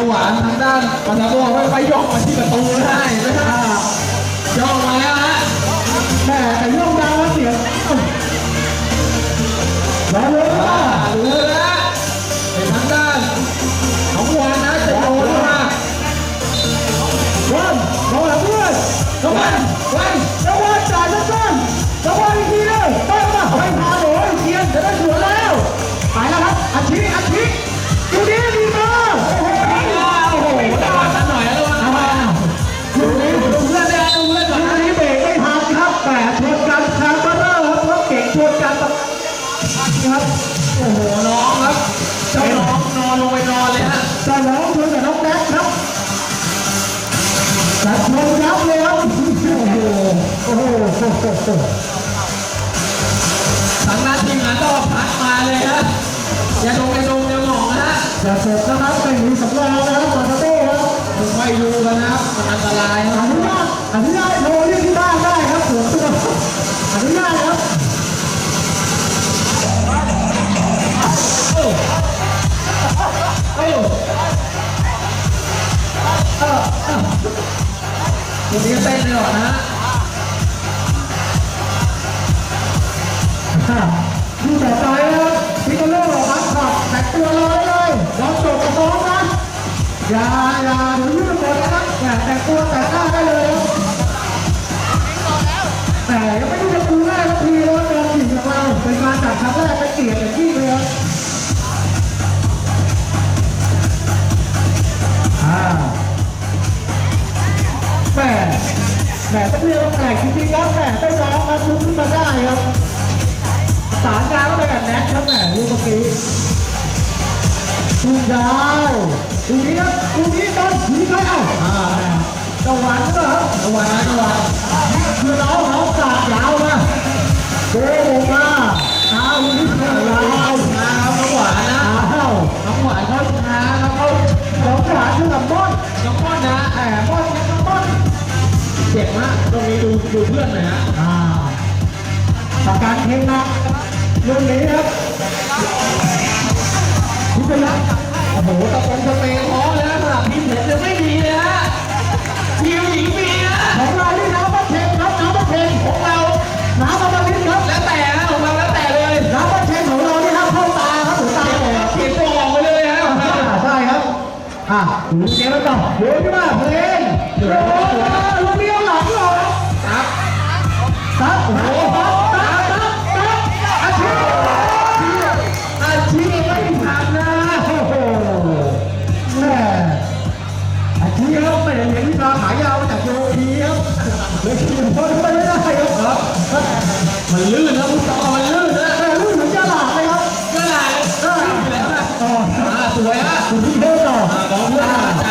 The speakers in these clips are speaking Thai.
าหวานทางด้านปัสสาวะไม่ค่อยย่องมาที่ประตูได้นะฮะย่องมาแล้วฮะแม่แต่ย่องดังแล้วเสียงร้อ โอ้โหทางด้านทีมงานก็พัดมาเลยฮะอย่าดงอย่าดงอย่าหมองนะฮะอย่าเสร็จนะครับเป็นมีสำรองนะครับมาตาโต้ครับไม่ดูกันนะครับมันอันตรายนะอนุญาตอนุญาตโทรเรียกที่บ้านได้ครับส่วนตัวอนุญาตครับเอ้าตัวนี้เต้นเลยหรอนะ ฮะดูต่อไปนะครับพิกาโล่ครับขับแต่ตัวรอได้เลยรอจบกับน้องนะอย่าอย่าดี๋ยวยืดหมดนะครับแต่แต่ตัวแต่หน้าได้เลยครับแต่ยังไม่ได้จะดูแรกสักทีแล้วกองหญิงของเราเป็นกาจัดครั้งแรกเป็นเกียรติอย่างยิ่เลยครับอ่าแหม่แหมต้องเรียกว่าแปลกจริงๆครับแหม่ได้ร้องครับลุกขึ้นมาได้ครับ สารกลางก็ไปแบบแน็กครับแหมลูกเมื่อกี้ลูกยาวลูกนี้ครับลูกนี้โดนผีใครเอ้าอ่าตะวันก็ครับระวังนะระวังคือน้องเขาสาดยาวมาโก้มาเอาลูกนี้ยาวมาครับน้องหวานนะอ้าวน้องหวานเขาช้าครับเขาสองขาคือลำบอนน้องม่อนนะแอบมอนยังลำบอนเจ็บมากตรงนี้ดูดูเพื่อนหน่อยฮะอ่าประกันเทง นะลูกนี้ครับพิพยักษ์โอ้โหตะโกนสเปรย์ล้อเลยนะสำหรับทีมผมยังไม่มีเลยฮะทีมหญิงมีนะของเราที่น้ำประเทงครับน้ำประเทงของเราน้ำประทินครับแล้วแต่นะของเราแล้วแต่เลยน้ำประเทงของเราที่ห้ามเข้าตาครับหรือตาแตกเขียนตัวออกไปเลยฮะใช่ครับอะดูเกมแล้วต่อโยนขึ้นมาเพลงโอ้ยนลูกเดียวหลังเราครับตัดโอ้ มันลื่นนะพุทธมันลื่นนะแต่ลูกเหมือนจะหลาเลยครับก็หลายลื่นอยู่แล้วนะต่อสวยฮะคุณพี่เท่ต่อของเพื่อนใจ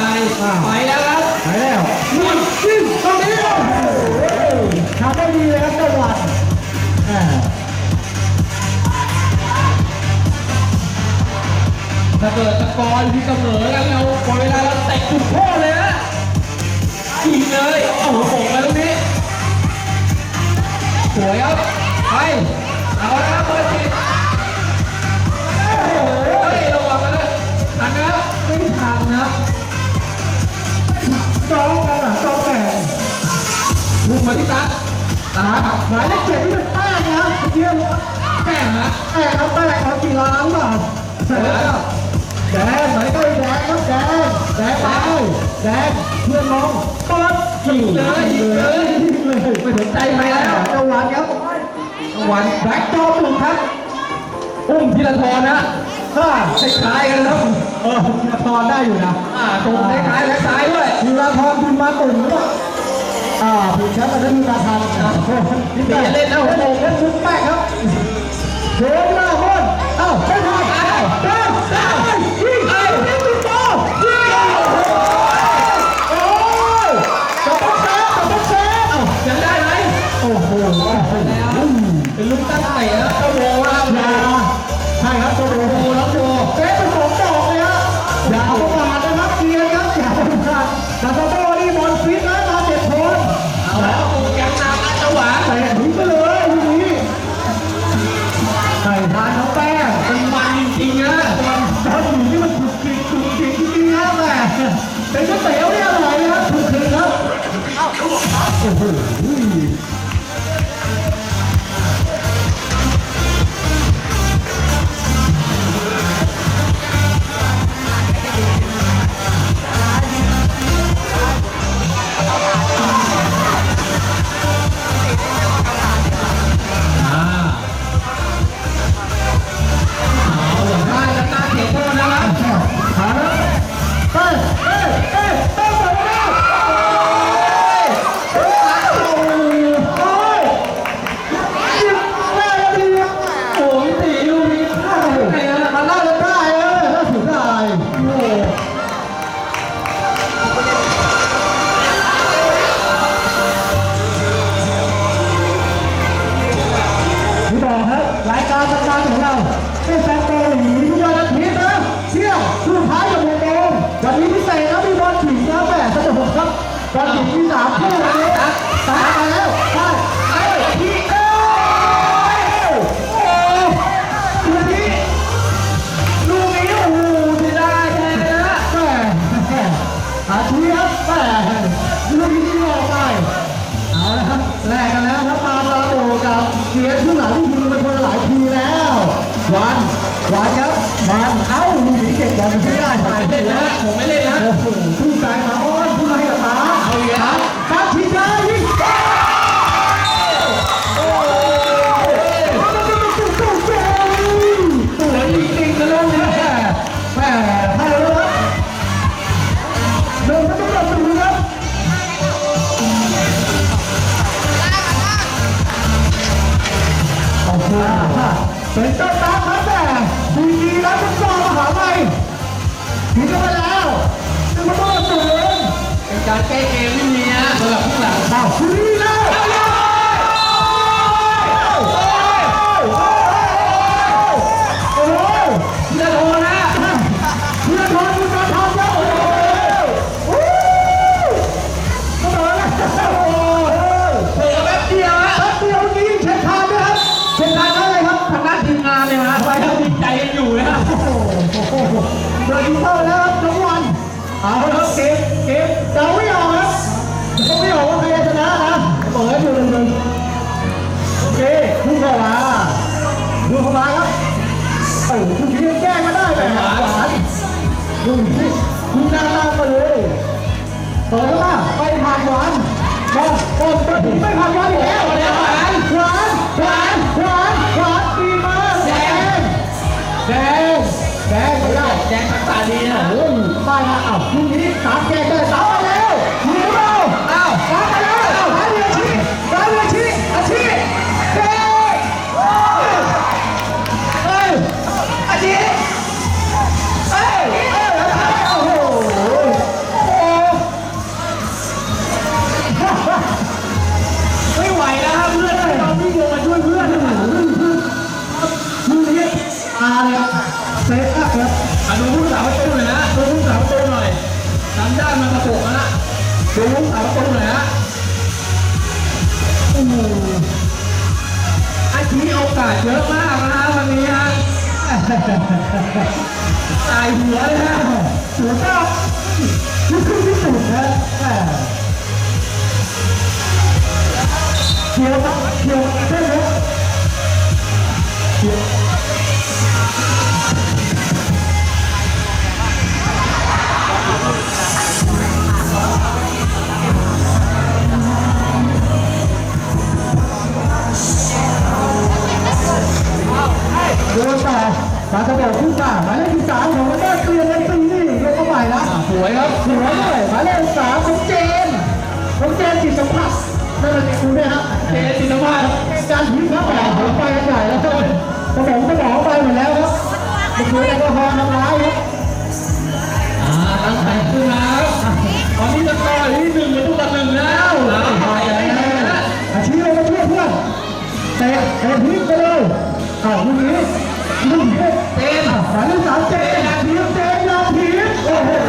ไปแล้วครับไปแล้วนี่จิ้มตรงนี้โอ้โหทำได้ดีเลยครับเจ้าวันแหมถ้าเกิดตะกอนที่เสมอกันเราพอเวลาเราเตะจุดโทษเลยนะยิงเลยโอ้โหโป่งมาตรงนี้ สวยครับ ไป เอาละครับเบอร์สิบโอ้โหระวังนะทันนะครับไม่ทันนะครับซ้อมกันอะซ้อมแต่ลูกมาที่ตัดตาครับหมายเลขเจ็ดที่เป็นแป้งนะเยี่ยมแม่ฮะแป้งครับแป้งเขากีฬาหรือเปล่าแดงแดงไหนก็แดงครับแดงแดงไปแดงเพื่อนน้องเปิดยิงเลยยิงเลยยิงเลยไม่สนใจใครแล้วเจ้าวันครับ วันแบ็คจอมหนึ่งครับ อุ้มธีรทรนะถ้าคล้ายๆกันครับเออธีรทรได้อยู่นะอ่าตรงคล้ายๆและซ้ายด้วยธีรทรพิมมาตุ่นหรือเปล่าอ่าผิดแชมป์มาได้ธีรทรนี่เล่นแล้วโอ้โหเล่นมุกแป้งครับโดนหน้าบอลเอ้าไม่ทัน อ้ satu. ใกล้เกมไม่มีนะสำหรับผู้หลังเศร้า 预备跑压力 ตายหัวเลยฮะหัวก็ลุกขึ้นที่สุดนะเขียวเขียวใช่ไหมเขียวโดนต่ สาสบอกคู่สาหมายเลขที่สามของบ้านเตือนนั้นตีนี่ยกเข้าไปนะสวยครับสวยด้วยหมายเลขสามของเจนของเจนจิตสัมผัสนั่นแหละคุณด้วยฮะเจนจิตสัมผัสการยิ้มครับแหมผมไปใหญ่แล้วสมองสมองไปหมดแล้วครับมันคือแอลกอฮอล์น้ำร้ายครับอ่าตั้งแต่ขึ้นมาครับตอนนี้จะต่ออที่หนึ่งเป็นตู้กตาหนึ่งแล้วไปเลยวอาชีพเรามาช่วยเพื่อนเตะแตะทิ้กไปเลยเอ้าวลูนี้ ลูกเทพเต็มสามสามเจ็ดนาทีเต็มนาทีโอ้โห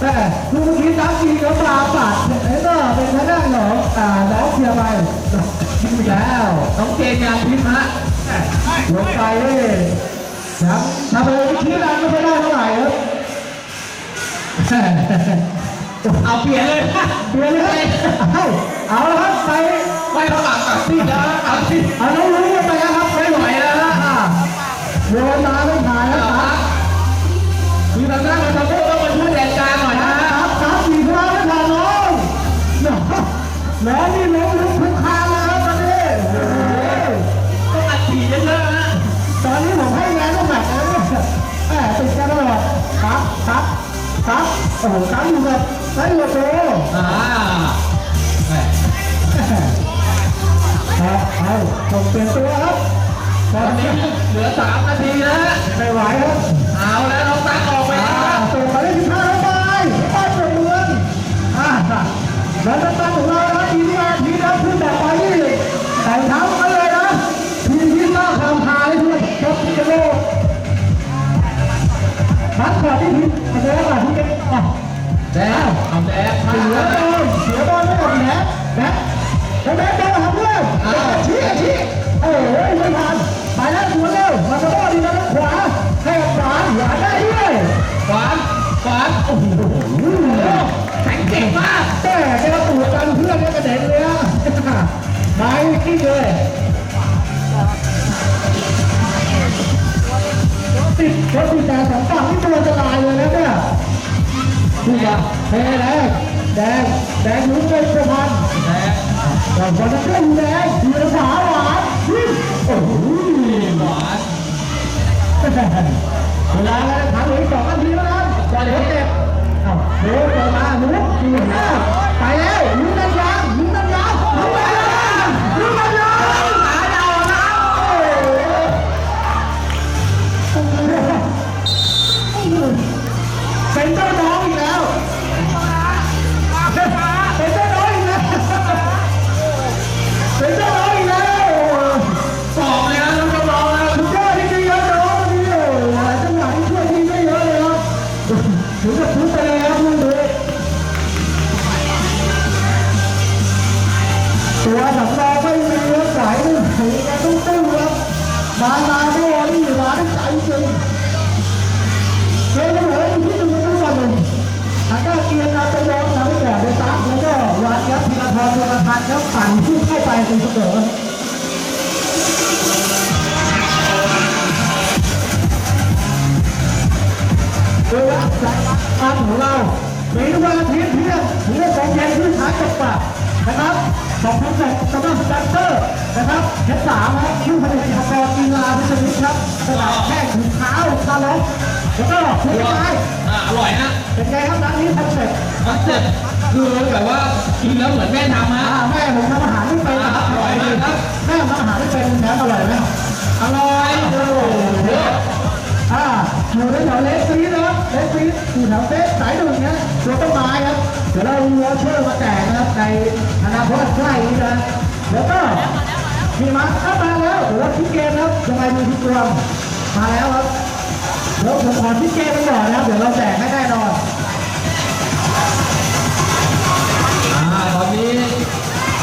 แต่ลูกเมื่อกี้น้ำกีกับปลาปัดแล้วก็เป็นทางด้านของอ่าน้องเชียร์ไปยิงอีกแล้วน้องเจนยานพิมพ์ฮะลงไปเลยครับทำอะไรที่ร้านไม่ค่อยได้เท่าไหร่ครับเอาเปลี่ยนเลยเปลี่ยนเลยครับเอาเอาละครับไปไม่ระหว่างตัดสินแล้วตัดสินเอาน้องรู้กันไปแล้วครับไม่ไหวแล้วนะอะโยนมาไม่ถ่ายแล้วครับคือ ทางด้านของทางโบ้ต้องมาช่วยแดนกลางหน่อยนะครับครับสี่ครั้งไม่ถ่ายน้องน้องน้องนี่ล้มลุกคลุกคลานแล้วครับตอนนี้ต้องอัดฉีดเยอะๆนะตอนนี้ผมให้งานต้องแบบนี้แหมติดกันตลอดครับครับครับโอ้โหครับอยู่กับได้อยู่กับโตอ่าแหมเอาเอาส่งเปลี่ยนตัวครับตอนนี้เหลือสามนาทีนะฮะไม่ไหวครับเอาแล้วน้องตั๊กออก ไปอ่าแล้วส่งมาได้สิบห้าแล้วไปไปปิดเมืองอ่าแล้วตั้งของเรานะทีนี้ทีนี้ขึ้นแบบไปนี่แต่งเท้ามาเลยนะทีที่หน้าทำพาให้ด้วยครับพิจโลมัดขอที่ผิดอันนี้อะที่เป็นอะแดงเอาแดงเสียบอลเสียบอลไม่หมดแหนแหนแล้ว ติดรถติดแต่สองฝั่งนี่ตัวจะลายเลยนะเนี่ยดูจ้ะแพ้แล้วแดงแดงลุ้นเป็นสะพันแดงก่อนวันนั้นก็ดูแดง รธีรพันธ์ครับปั่นขึ้นเข้าไปเป็นเสมอโดยว่าสายงานของเราในวันอาทิตย์เที่ยงถึงเรื่องของเย็นพื้นฐานจบปากนะครับสองพันแปดกำลังสตาร์เตอร์นะครับเทปสามครับชื่อผลิตภัณฑ์กีฬาพิเศษครับสนามแข่งถุงเท้าคาร์ลแล้วก็สุดท้ายอ่าอร่อยนะเป็นไงครับร้านนี้คอนเซ็ปต์คอนเซ็ปต์ คือแบบว่ากินแล้วเหมือนแม่ทำฮะอ่าแม่ผมทำอาหารไม่เป็นนะครับอร่อยมากครับแม่ทำอาหารไม่เป็นแถมอร่อยไหมอร่อยโอ้โหอ่าอยู่ในแถวเลสซีนะครับเลสซีอยู่แถวเฟสสายหนึ่งนะตัวต้นไม้ครับเดี๋ยวเราวัวเชื่อมาแจกนะครับในอนาคตใกล้นี้นะแล้วก็มีมาเข้ามาแล้วเดี๋ยวเราคิดเกมครับยังไงมีทุกตัวมาแล้วครับเดี๋ยวผมขอคิดเกมไปก่อนนะครับเดี๋ยวเราแจกให้แน่นอน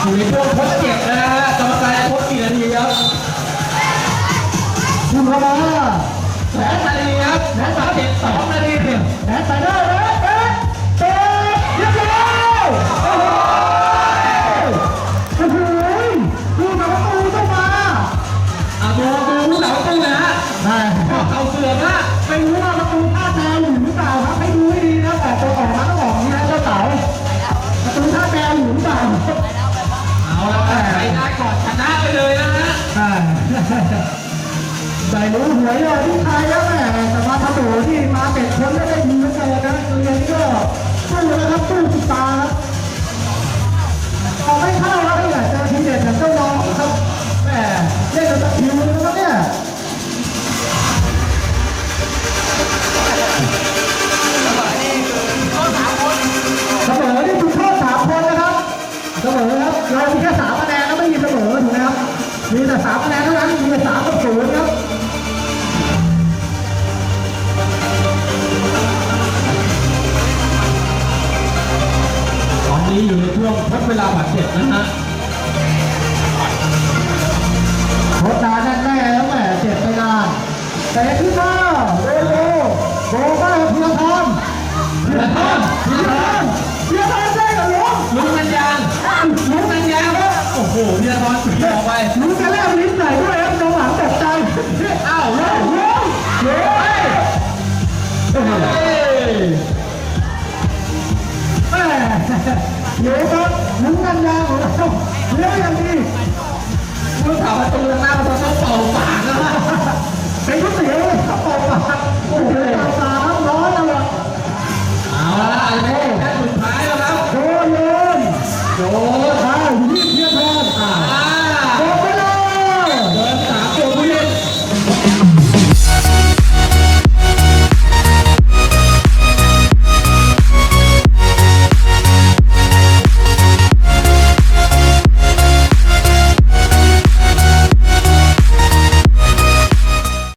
อยู่ในช่วงทดเจ็บนะฮะกรรมการจะทดกี่นาทีครับคุณเข้ามาสองนาทีครับแล้เจ็บสองนาทีแหนใส่ได้เลย ส่รู้หวยเลยที่ไทยแล้วแม่แต่มาทำโดที่มาเป็ดคนไม่ได้ยินไม่เจอนะเรียนนี้ก็สู้นะครับสู้ติดตาครับออไม่เข้าครับนี่แหละเจอทีเด็ดอย่างเจ้าน้องครับแหมเล่นกันตะคิวนะครับเนี่ยเสมอนี่คุณโทษสามคนนะครับเสมอครับเรามีแค่สามคะแนนแล้วไม่มีเสมอถูกไหมครับมีแต่สามคะแนนเท่า ร่วมทดเวลาบาดเจ็บนะฮะ